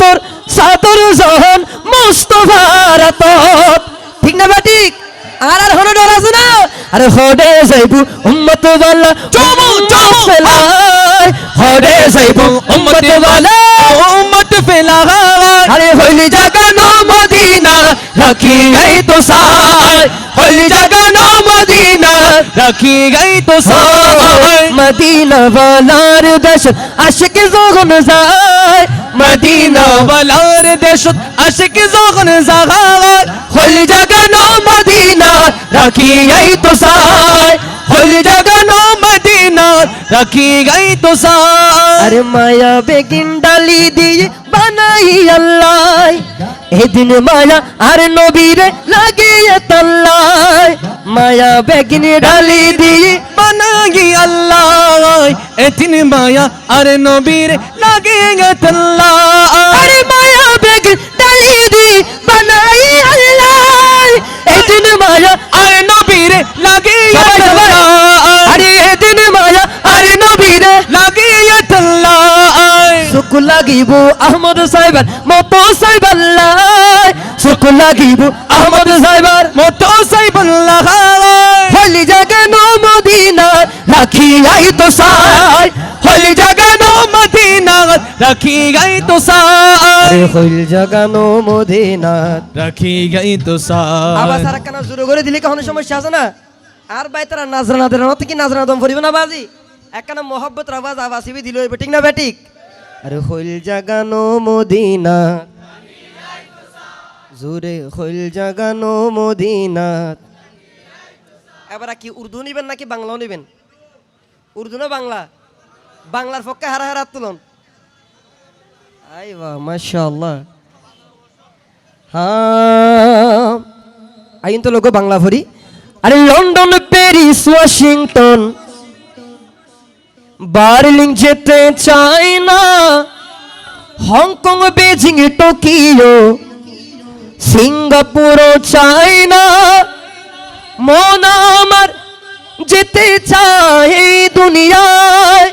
তোর সাদর জহন মুস্তফার ঠিক না বেঠিক আর আর হনে ডর আছে না? আরে হডে যাইবু উম্মত ওয়ালা চমু, চমু। ফেলাই হডে যাইবু উম্মত ওয়ালা উম্মত ফেলা আরে হইলি জাগানো মদিনা রাখি গাই তো সাই হইলি জাগানো মদিনা রাখি গই তো সাই মদিনা ওয়ালার দেশ আশিক যখন যায়। মদিনা বলার দেশত আশিক যখন জাগায় হইলি জাগানো মদিনা রাখি গাই তো সাই হইলি জাগানো মদিনা রাখি গই তো সাই আরে মায়া বেগিন ডালি দিয়ে বানাই আল্লাহ। এদিন মায়া আর নবীরে লাগিয়ে তাল্লাই মায়া বেগিন ডালি দিয়ে এতিন মায়া আর নবীর লাগে গতল্লাহ আরে মায়া বেগিন ডালি দিয়ে বানাই আল্লাহ। এদিন মায়া আর নবীর লাগে। আরে এদিন মায়া আর নবীরে লাগে গতল্লাহ সুখ লাগিব আহমদ সাহেবার মতো সাহেবাল্লাই সুখ লাগিব আহমদ সাহেবার মতো সাইবুল্লাহ হলি রাখি আই তো সাই হলি জাগানো মদিনা রাখি গই তো সাই হইল জাগানো মদিনা রাখি গই তো আবার সাই সারা কানা শুরু করে দিলে কখনো সমস্যা আছে না আর ভাই তারা নাজরানা দেন অত কি নাজরানা দম ফরিব না বাজি একখানা মোহব্বত আওয়াজ আবাসিবি দিল এবার ঠিক না বেটিক আরে হইল জাগানো মদিনা জোরে হইল জাগানো মদিনা এবার কি উর্দু নিবেন নাকি বাংলাও নিবেন উর্দু না বাংলা। বাংলার পক্ষে হারা হারা তুলন। আই বাহ মাশাআল্লাহ। হ্যাঁ আইন তো লোক বাংলা ভরি। আরে লন্ডন, প্যারিস, ওয়াশিংটন। বার্লিং যেতে চাই না হংকং, বেজিং, টোকিও। সিঙ্গাপুরও চাই না মন আমার যেতে চাই দুনিয়ায়।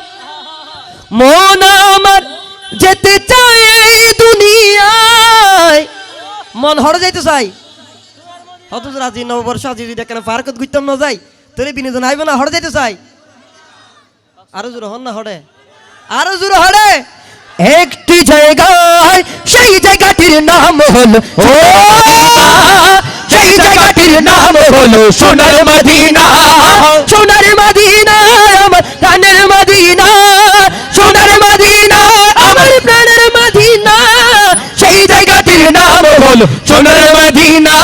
মন আমার যেতে চাই দুনিয়ায়। মন হরে যাইতে চাই। অথচ রাজি নববর্ষ, আজি যদি কেন পার্কত ঘুরতাম না যাই তোরে বিনোদন আইব না, হরে যাইতে চাই। আরও জোরে হন না হরে। আরও জোরে হরে। একটি জায়গায়, সেই জায়গাটির নাম হলো ও! সেই জায়গাটির নাম হলো সোনার মদিনা। সোনার মদিনা আমার প্রাণের মদিনা সোনার মদিনা আমার প্রাণের মদিনা। সেই জায়গাটির নাম হলো সোনার মদিনা।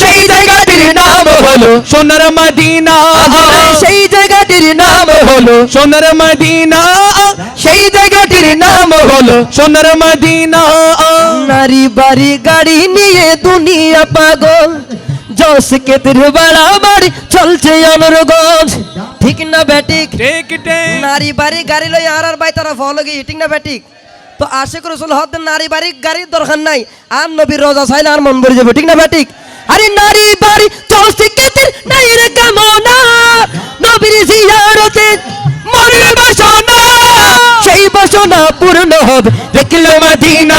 সেই জায়গাটির নাম হলো সোনার মদিনা। সেই জায়গাটির নাম হলো সোনার মদিনা। সেই জায়গাটির নাম হলো সোনার মদিনা। নারী বাড়ি গাড়ি নিয়ে দুনিয়া পাগল। জস কেতের বাড়াবাড়ি চলছে অনরগঞ্জ ঠিক না ব্যাটিক? টেক টেক নারী বাড়ি গাড়ি লই আর আর বাই তারা ফলো গিয়ে ঠিক না ব্যাটিক? তো আশেক রসুল হদ নারী বাড়ি গাড়ির দরকার নাই। আর নবীর রোজা চাইলে আর মন ভরে যাবে ঠিক না ব্যাটিক? আরে নারী বাড়ি হবে। দেখলে মদিনা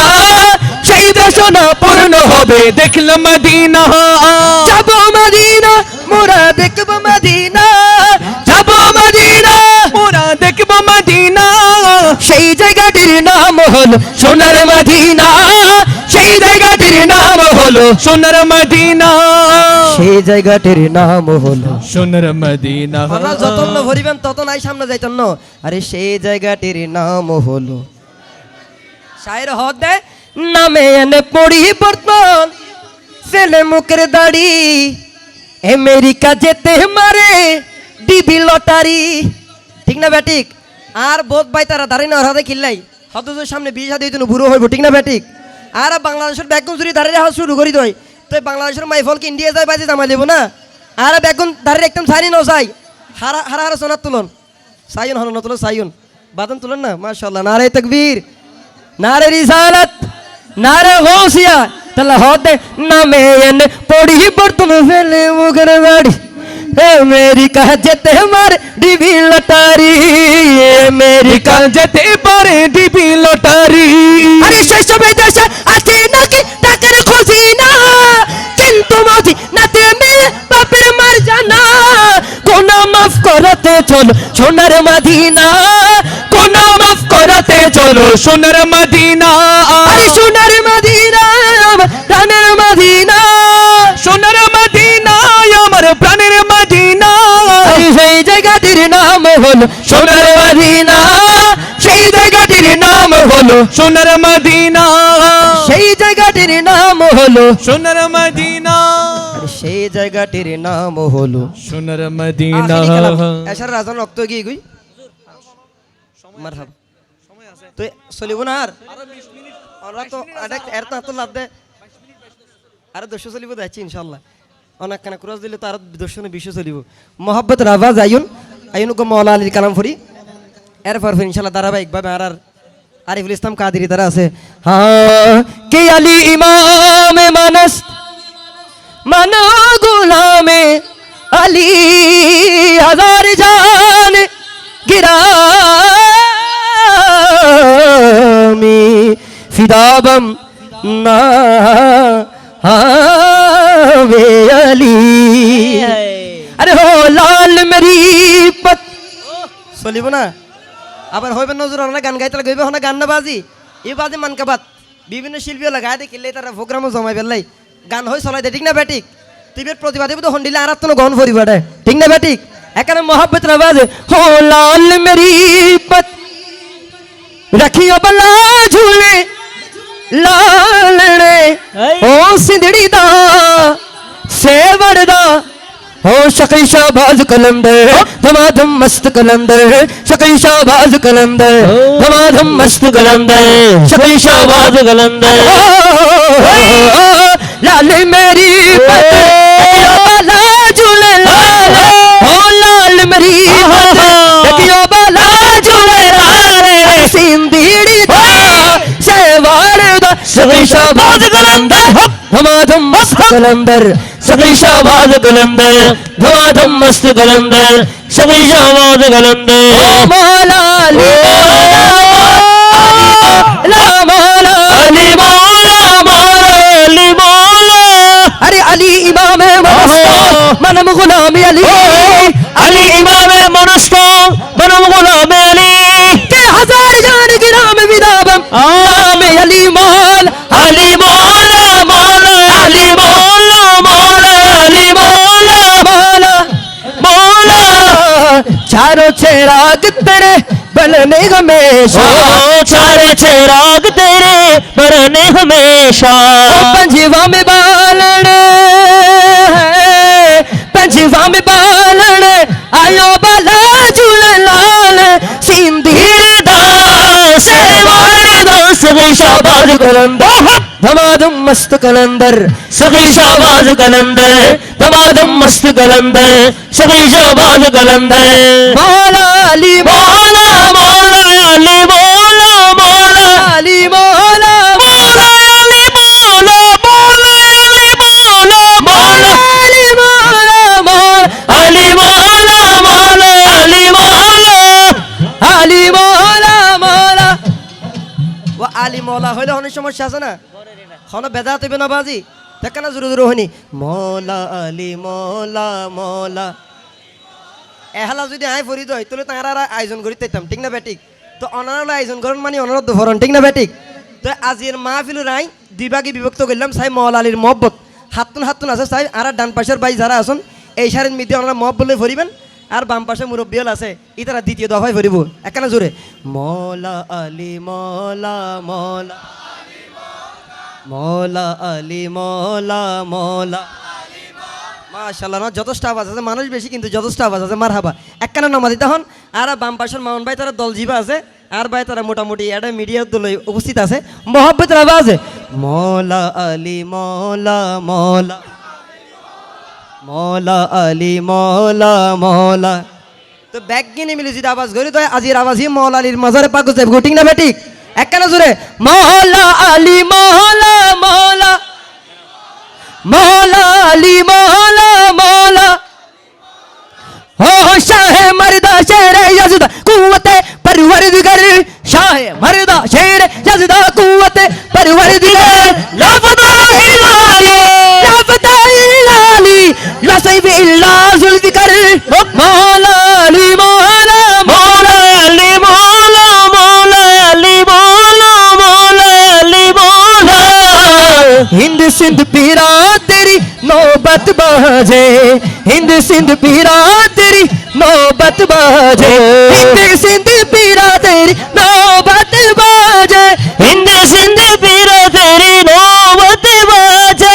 সেই বাসনা পূর্ণ হবে। দেখলাম মদিনা যাব মদিনা মোরা দেখব মদিনা। যাব মদিনা মোরা দেখব মদিনা। সেই জায়গাটির নাম হলো সোনার মদিনা। সেই জায়গাটির নাম হলো সোনার মদিনা। সেই জায়গাটির নাম হলো সোনার মদিনা। যতন ভরিবেন তত নাই সামনে যাইতেন না? আরে সেই জায়গাটির নাম হলো শায়ের হদ নামে এনে পরিবর্তন ছেলে মুখের দাড়ি আমেরিকা যেতে মারে, ডিবি লটারি। ঠিক না ব্যাটিক? আর বোধ ভাই তারা দাঁড়িয়ে না হাতে কিল্লাই হয়তো তোর সামনে বিয়ে সাথে দিন বুড়ো হইব, ঠিক না ব্যাটিক? আর বাংলাদেশের ব্যাগুন চুরি দাঁড়িয়ে হাত শুরু করি দই। তো বাংলাদেশের মাইফলকে ইন্ডিয়া যায় বাজে জামা দেবো না? আর ব্যাগুন দাঁড়িয়ে একদম সারি ন যাই হারা হারা হারা সোনার তুলন। সাইন হন তুলন সাইন। বাদন তুলন না? মাশাল্লাহ নারে তকবীর। নারে রিসালাত নারে গৌসিয়া তাহলে হতে নামে এনে পড়ি বর্তমান ফেলে মুখের বাড়ি আমেরিকা যেতে মার ডিবি লটারি আমেরিকা যেতে পারে ডিবি লটারি আরে সেসব দেশে আছে নাকি টাকার খুশি না কিন্তু মাঝি নাতে মেয়ে বাপের মার জানা গোনা মাফ করতে চল সোনার মাদিনা চলো সোনার মদিনা। আরে সোনার মদিনা আমার প্রাণের মদিনা। সোনার মদিনা আমার প্রাণের মদিনা। সেই জায়গাটির নাম হলো সোনার মদিনা। সেই জায়গাটির নাম হলো সোনার মদিনা। সেই জায়গাটির নাম হলো সোনার মদিনা। সেই জায়গাটির নাম হলো সোনার মদিনা। এসার রাজন রক্ত গিয়ে গুই। মারহাবা। তো চলিব না আর। ওরা তো এর তো হাতে লাভ দে। আরে দস্যু চলিব যাচ্ছি ইনশাল্লাহ অনেক কানা ক্রস দিলে তো আর দস্যু বিশ্ব চলিব। মোহাব্বত রাভাজ আইন আইন গো মৌলা আলীর কালাম ফুরি। এরপর ফির ইনশাল্লাহ ধারাবাহিকভাবে আর আর আরিফুল ইসলাম কাদিরি তারা আছে। হ্যাঁ কে আলী ইমাম মানস? মানা গুলামে আলী হাজার জান গিরামি ফিদাবম না হাবে আলী। আরে হো, লাল মেরি পত। চলিব না। আবার হইবে নজর না গান গাইতে গাইবে হনা গান না বাজি। এই বাজে মানকাবাত বিভিন্ন শিল্পী লাগাই দেখিলে তারা প্রোগ্রামও জমাই পেলাই গান হই চলাই দে, ঠিক না বেটিক তুই বেট প্রতিবাদী তো হন্ডিলে আর তো গন ফরিব ঠিক না বেটিক এখানে মোহাব্বত না বাজে হো, লাল মেরি পত। रखियो बला झूले लाल ओ सिंधड़ी दा सेवड़ दा। हो शकी शाहबाज कलंदर धमाधम मस्त कलंदर शकी शाहबाज कलंदर धमाधम मस्त कलंदर शकी शाहबाज कलंदर। लाल मेरी सभी शाबाद कलंदर धमाधम मस्त कलंदर सभी शाबाद कलंदर धमाधम मस्त कलंदर सभी शाबाद कलंदर माला अली इमाम मनम गुलाम अली अली इमाम मनुष्को मनम गुलाम चारों चेराग तेरे बनने हमेशा। चारों चेराग तेरे बनने हमेशा। पंजीवा में बालने पंजीवा में बालन आयो शाबाज कलंदर। धमाधम मस्त कलंदर। सभी शाबाज कलंदर। धमाधम मस्त कलंदर। सभी शाबाज कलंदर। मौला अली मौला मौला अली मौला মৌলা হইলে অনেক সমস্যা আছে না? হন বেদা তৈবে না বাজি? দেখ না জোরে জোরে হনি। মৌলা আলী, মৌলা মৌলা। এহালা যদি আয় ফরি দই তাহলে তাঁরা আয়োজন করি তাইতাম ঠিক না বেটিক তো অনারা আয়োজন করেন মানে অনারত ভরণ ঠিক না বেটিক তো আজির মাহফিলুর আই দুই ভাগে বিভক্ত করলাম সাই মৌলা আলীর মহব্বত। হাতুন হাতুন আছে সাই আর ডান পাশের বাই যারা আছেন, এই সারের মধ্যে ওনারা মহব বলে ভরিবেন। আর বাম পাশে মুরব্বিয়াল আছে ইতারা দ্বিতীয় দফায় ভরিব একানে জোরে, মলা আলী, মৌলা মৌলা মৌলা আলী, মৌলা মৌলা। মাশাল্লাহ না, যথেষ্ট আওয়াজ আছে, মানুষ বেশি কিন্তু যথেষ্ট আওয়াজ আছে মার হাবা একখানে নামাজি তখন আর বাম পাশের মামুন ভাই তারা দল জিবা আছে, আর ভাই তারা মোটামুটি এটা মিডিয়ার দল উপস্থিত আছে। মহব্বতের আওয়াজ, মলা আলী, মলা, মৌলা। মৌলা আলী মৌলা মৌলা তো ব্যাগ কিনে মিলে যদি আওয়াজ করি তো আজির আওয়াজই মৌলা আলীর মাজারে পাক যাবে ঠিক না বেটিক একখানে জোরে মৌলা আলী মৌলা মৌলা मौला अली मौला मौला हो शाह मर्दा शेर यजदा कुवत परवरदिगर शाह मर्दा शेर यजदा कुवत बाजे हिंद सिंध पीरा तेरी नौबत बाजे हिंद सिंध पीरा तेरी नौबत बाजे हिंद सिंध पीरा तेरी नौबत बाजे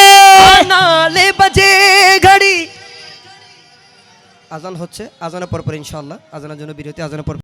নালে বাজে ঘড়ি আজান হচ্ছে আজানের পর পর ইনশাআল্লাহ আজানের জন্য বিরতি আজানের পর